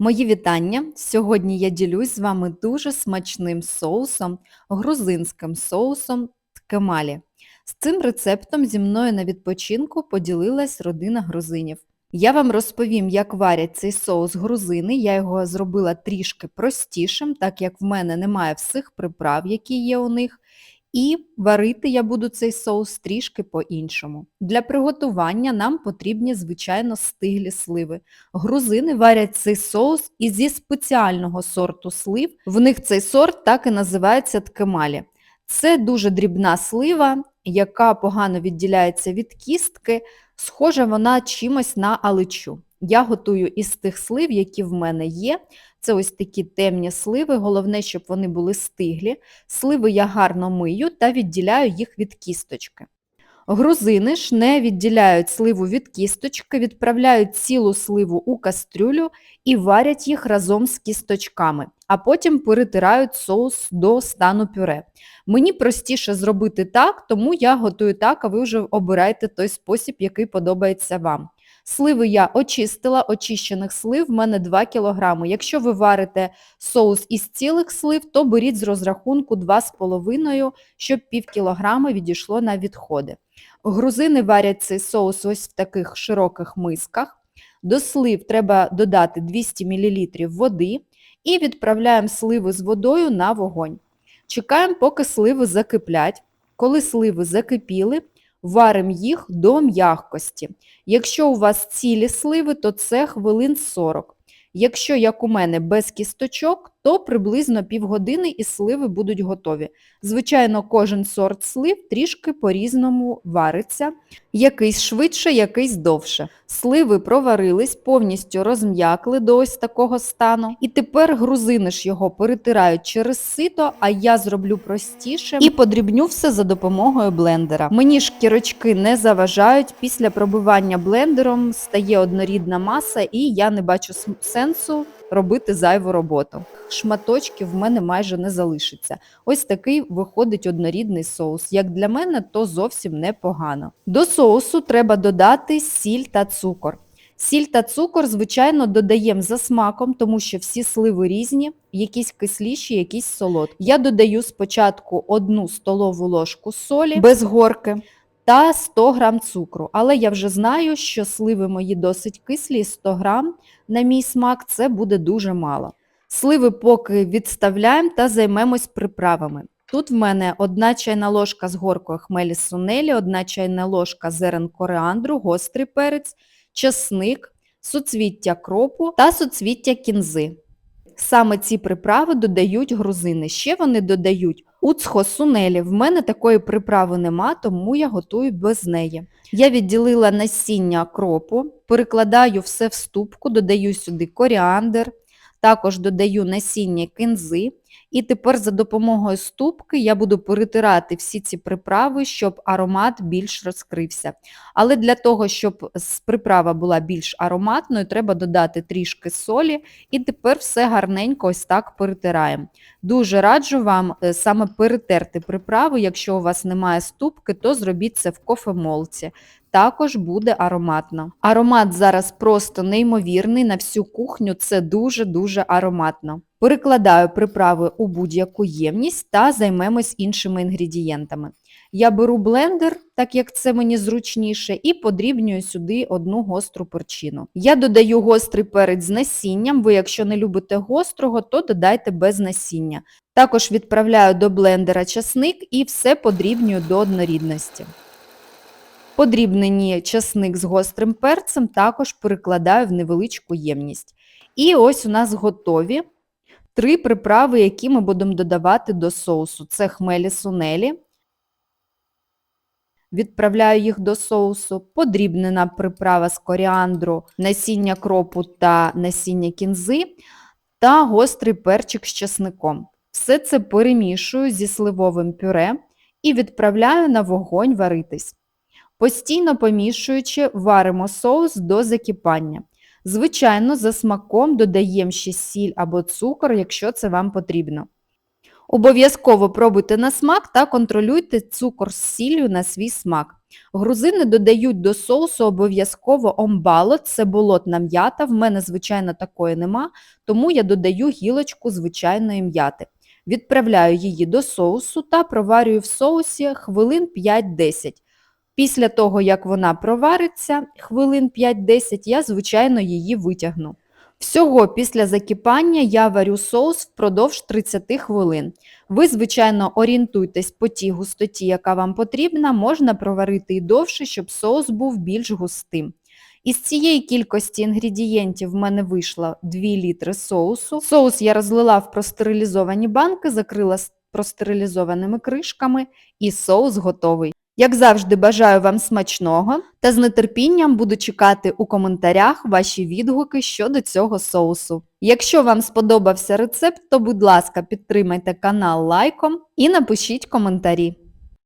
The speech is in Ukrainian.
Мої вітання! Сьогодні я ділюсь з вами дуже смачним соусом, грузинським соусом ткемалі. З цим рецептом зі мною на відпочинку поділилась родина грузинів. Я вам розповім, як варять цей соус грузини. Я його зробила трішки простішим, так як в мене немає всіх приправ, які є у них. І варити я буду цей соус трішки по-іншому. Для приготування нам потрібні, звичайно, стиглі сливи. Грузини варять цей соус і зі спеціального сорту слив. В них цей сорт так і називається ткемалі. Це дуже дрібна слива, яка погано відділяється від кістки, схожа вона чимось на аличу. Я готую із тих слив, які в мене є. Це ось такі темні сливи, головне, щоб вони були стиглі. Сливи я гарно мию та відділяю їх від кісточки. Грузини ж не відділяють сливу від кісточки, відправляють цілу сливу у кастрюлю і варять їх разом з кісточками, а потім перетирають соус до стану пюре. Мені простіше зробити так, тому я готую так, а ви вже обирайте той спосіб, який подобається вам. Сливи я очистила, очищених слив в мене 2 кг. Якщо ви варите соус із цілих слив, то беріть з розрахунку 2,5, щоб пів кілограма відійшло на відходи. Грузини варять цей соус ось в таких широких мисках. До слив треба додати 200 мл води і відправляємо сливи з водою на вогонь. Чекаємо, поки сливи закиплять. Коли сливи закипіли, варимо їх до м'якості. Якщо у вас цілі сливи, то це хвилин 40. Якщо, як у мене, без кісточок, то приблизно півгодини і сливи будуть готові. Звичайно, кожен сорт слив трішки по-різному вариться, якийсь швидше, якийсь довше. Сливи проварились, повністю розм'якли до ось такого стану. І тепер грузини ж його перетирають через сито, а я зроблю простіше і подрібню все за допомогою блендера. Мені ж кірочки не заважають, після пробивання блендером стає однорідна маса, і я не бачу сенсу робити зайву роботу. Шматочків в мене майже не залишиться. Ось такий виходить однорідний соус. Як для мене, то зовсім непогано. До соусу треба додати сіль та цукор. Сіль та цукор, звичайно, додаємо за смаком, тому що всі сливи різні, якісь кисліші, якісь солодкі. Я додаю спочатку одну столову ложку солі без горки та 100 грам цукру. Але я вже знаю, що сливи мої досить кислі, 100 грам на мій смак це буде дуже мало. Сливи поки відставляємо та займемось приправами. Тут в мене одна чайна ложка з горкою хмелі сунелі, одна чайна ложка зерен коріандру, гострий перець, чесник, суцвіття кропу та суцвіття кінзи. Саме ці приправи додають грузини. Ще вони додають уцхо-сунелі. В мене такої приправи нема, тому я готую без неї. Я відділила насіння кропу, перекладаю все в ступку, додаю сюди коріандр, також додаю насіння кинзи. І тепер за допомогою ступки я буду перетирати всі ці приправи, щоб аромат більш розкрився. Але для того, щоб приправа була більш ароматною, треба додати трішки солі і тепер все гарненько ось так перетираємо. Дуже раджу вам е, саме перетерти приправу, якщо у вас немає ступки, то зробіть це в кофемолці також буде ароматно. Аромат зараз просто неймовірний, на всю кухню це дуже-дуже ароматно. Перекладаю приправи у будь-яку ємність та займемось іншими інгредієнтами. Я беру блендер, так як це мені зручніше, і подрібнюю сюди одну гостру перчину. Я додаю гострий перець з насінням, ви якщо не любите гострого, то додайте без насіння. Також відправляю до блендера часник і все подрібнюю до однорідності. Подрібнені часник з гострим перцем також перекладаю в невеличку ємність. І ось у нас готові три приправи, які ми будемо додавати до соусу. Це хмелі сунелі. Відправляю їх до соусу, подрібнена приправа з коріандру, насіння кропу та насіння кінзи та гострий перчик з часником. Все це перемішую зі сливовим пюре і відправляю на вогонь варитись. Постійно помішуючи, варимо соус до закипання. Звичайно, за смаком додаємо ще сіль або цукор, якщо це вам потрібно. Обов'язково пробуйте на смак та контролюйте цукор з сіллю на свій смак. Грузини додають до соусу обов'язково омбало, це болотна м'ята, в мене, звичайно, такої нема, тому я додаю гілочку звичайної м'яти. Відправляю її до соусу та проварюю в соусі хвилин 5-10. Після того, як вона провариться, хвилин 5-10, я, звичайно, її витягну. Всього після закипання я варю соус впродовж 30 хвилин. Ви, звичайно, орієнтуйтесь по тій густоті, яка вам потрібна, можна проварити і довше, щоб соус був більш густим. Із цієї кількості інгредієнтів в мене вийшло 2 літри соусу. Соус я розлила в простерилізовані банки, закрила простерилізованими кришками і соус готовий. Як завжди, бажаю вам смачного та з нетерпінням буду чекати у коментарях ваші відгуки щодо цього соусу. Якщо вам сподобався рецепт, то будь ласка, підтримайте канал лайком і напишіть коментарі.